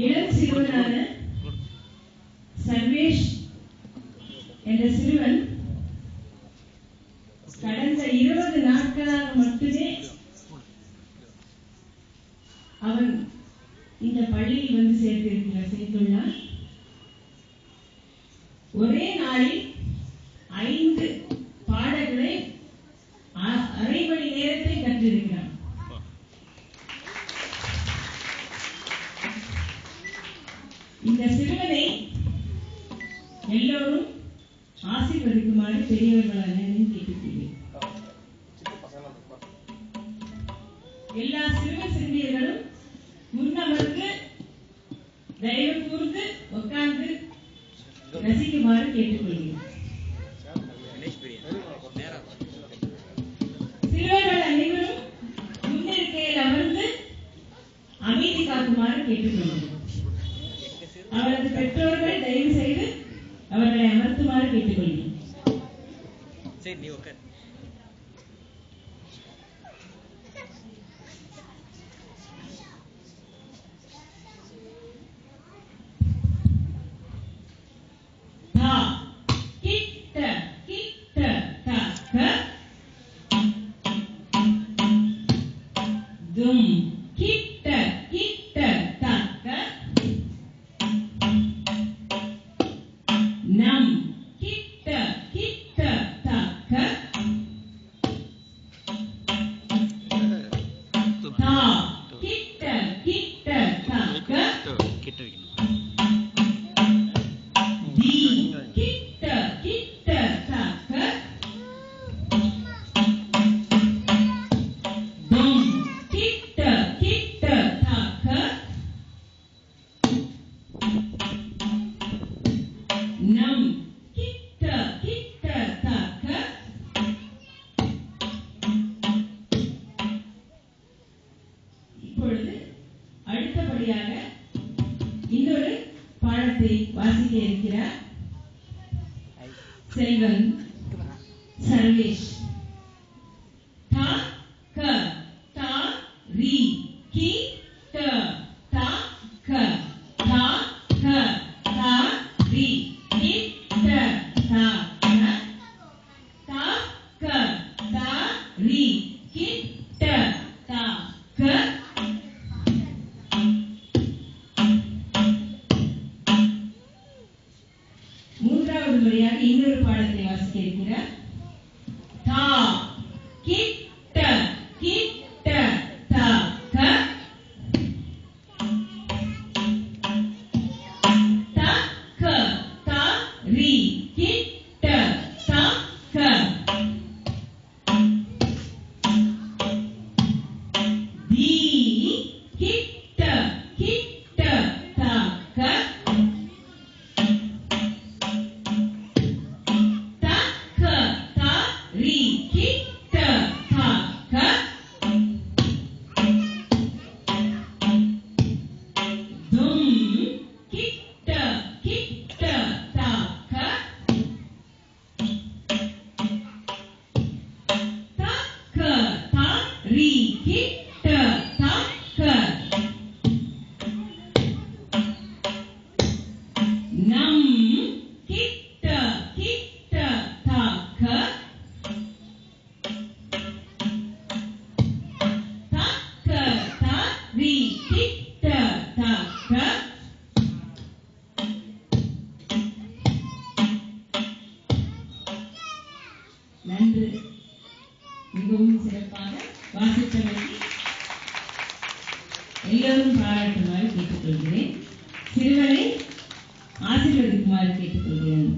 இளம் சிறுவனான சர்வேஷ் என்ற சிறுவன் கடந்த இருபது நாட்களாக மட்டுமே அவன் இந்த பள்ளியில் வந்து சேர்த்திருக்கிறார் சேர்த்துள்ளான் ஒரே நாளில் ஐந்து பாடங்களை அரை மணி நேரத்தில் கற்றிருக்கிறார். இந்த சிறுவனை எல்லோரும் ஆசீர்வதிக்குமாறு அனைவரும் கேட்டுக்கொள்கிறேன். எல்லா சிறுவ சிறுமியர்களும் முன்னவருக்கு தயவு கூர்ந்து உட்கார்ந்து ரசிக்குமாறு கேட்டுக்கொள்கிறேன். சிறுவர்கள் அனைவரும் முன்னிருக்கையில் அமர்ந்து அமைதி காக்குமாறு கேட்டுக்கொள்கிறேன். அவரது பெற்றோர்கள் தயவு செய்து அவர்களை அமர்த்துமாறு கேட்டுக்கொள்கிறேன். சரி நீ உட்கார். நம் கிட்ட கிட்ட தக்க இப்பொழுது அடுத்தபடியாக இன்னொரு பாடத்தை வாசிக்க இருக்கிறார். செல்வன் சர்வேஷ். li மிகவும் சிறப்பாக வாசித்தமைக்கு எல்லோரும் பாராட்டுமாறு கேட்டுக்கொள்கிறேன். சிறுவனை ஆசீர்வதிக்குமாறு கேட்டுக்கொள்கிறேன்